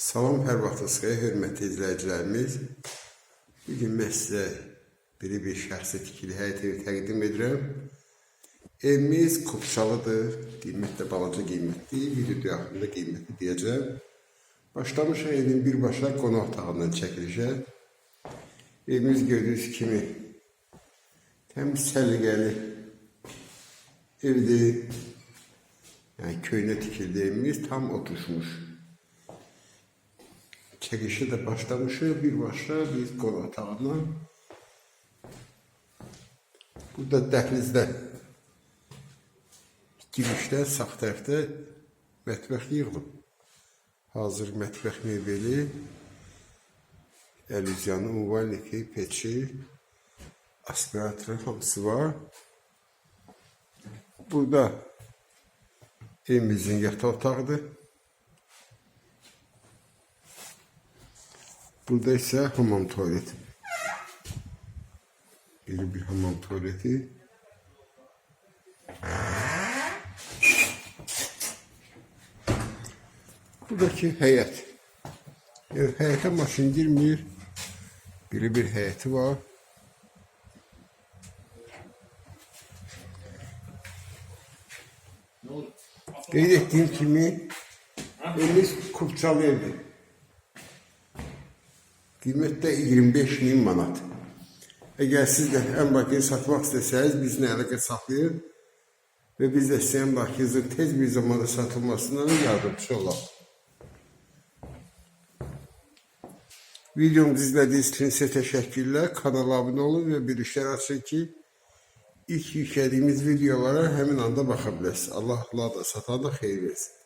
Salam, hər vaxtınız xeyir, hörmətli izləyicilərimiz. Bu gün mən sizə biri bir şəxsi tikili həyət evi təqdim edirəm. Evimiz Kupçalıdır, qiymətdə balaca qiymətli, video haqqında qiymətli deyəcəm. Başlamışıq evin birbaşa qonaq otağından çəkilişə. Evimiz gördüyünüz kimi təmiz səliqəli evdir. Yəni köynə tikildi evimiz tam oturmuş. Çekişe de başlamışız. Bir başla biz qonaq otağından. Burada dəhlizdə girişdə sağ tərəfdə mətbəx yığılıb. Hazır mətbəx mebeli, əlüzyanı, uvalniki, peçi, aspiratörü hamısı var. Burada evimizin yataq otağıdır. Burada ise hamam tuvaleti. Biri bir hamam tuvaleti. Buradaki heyet. Yani heyete maşın girmiyor. Biri bir heyeti var. Qeyd etdiyim kimi evimiz Kupçalı evdir. Qiymətdə 25 min manat. Əgər siz də ən bakını satmaq istəsəniz, bizlə əlaqə saxlayın və biz də sizə ən bakınızın tez bir zamanda satılmasından yardımcı olaq. Videomuzu izlədiyiniz üçün sizə təşəkkürlər. Kanala abunə olun və bir işlər açın ki, ilk yüklədiyimiz videolara həmin anda baxa biləsiniz. Allah Allah da satan da xeyir versin.